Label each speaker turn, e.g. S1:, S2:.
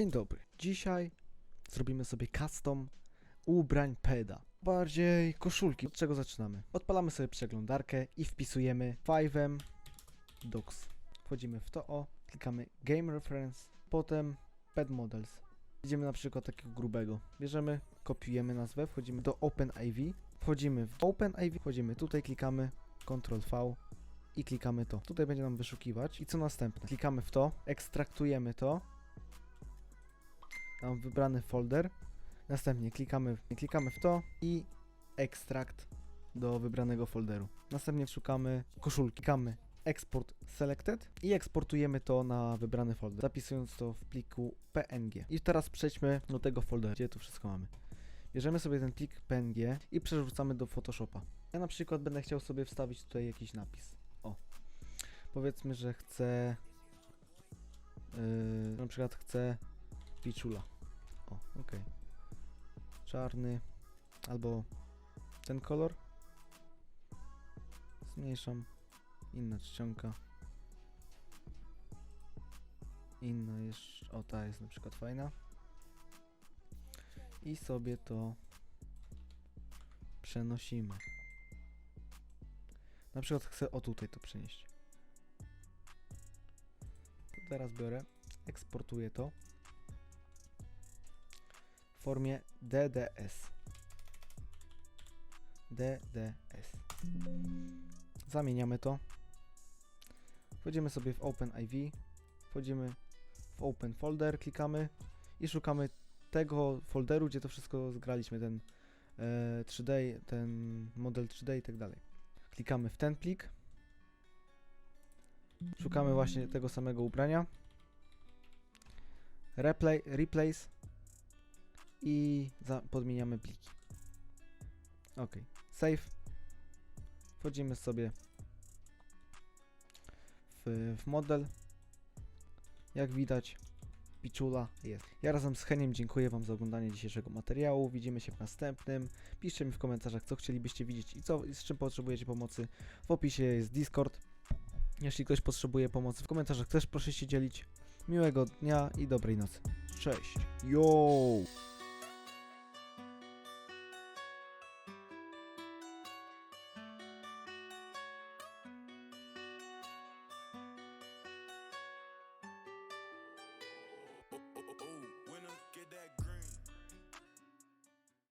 S1: Dzień dobry. Dzisiaj zrobimy sobie custom ubrań peda. Bardziej koszulki. Od czego zaczynamy? Odpalamy sobie przeglądarkę i wpisujemy 5M Docs. Wchodzimy w to o, klikamy Game Reference, potem Ped Models. Idziemy na przykład takiego grubego. Bierzemy, kopiujemy nazwę, wchodzimy do OpenIV, wchodzimy w OpenIV, wchodzimy tutaj, klikamy Ctrl V i klikamy to. Tutaj będzie nam wyszukiwać. I co następne? Klikamy w to, ekstraktujemy to, mam wybrany folder. Następnie klikamy, klikamy w to i ekstrakt do wybranego folderu. Następnie szukamy koszulki, klikamy export selected i eksportujemy to na wybrany folder, zapisując to w pliku PNG. I teraz przejdźmy do tego folderu, gdzie tu wszystko mamy. Bierzemy sobie ten plik PNG i przerzucamy do Photoshopa. Ja na przykład będę chciał sobie wstawić tutaj jakiś napis. O. Powiedzmy, że chcę yy, na przykład chcę Pichula. O, okej. Czarny. Albo ten kolor. Zmniejszam. Inna czcionka. Inna jeszcze. O, ta jest na przykład fajna. I sobie to przenosimy. Na przykład chcę o tutaj to przenieść. To teraz biorę, eksportuję to w formie DDS. DDS. Zamieniamy to. Wchodzimy sobie w OpenIV, wchodzimy w Open Folder, klikamy i szukamy tego folderu, gdzie to wszystko zgraliśmy, ten e, 3D, ten model 3D i tak dalej. Klikamy w ten plik. Szukamy właśnie tego samego ubrania. Replay, replace i podmieniamy pliki. Ok, save. Wchodzimy sobie w, w model. Jak widać, piczula jest. Ja razem z Heniem dziękuję Wam za oglądanie dzisiejszego materiału. Widzimy się w następnym. Piszcie mi w komentarzach, co chcielibyście widzieć i co, z czym potrzebujecie pomocy. W opisie jest Discord. Jeśli ktoś potrzebuje pomocy w komentarzach, też proszę się dzielić. Miłego dnia i dobrej nocy. Cześć. Yo!
S2: Ooh.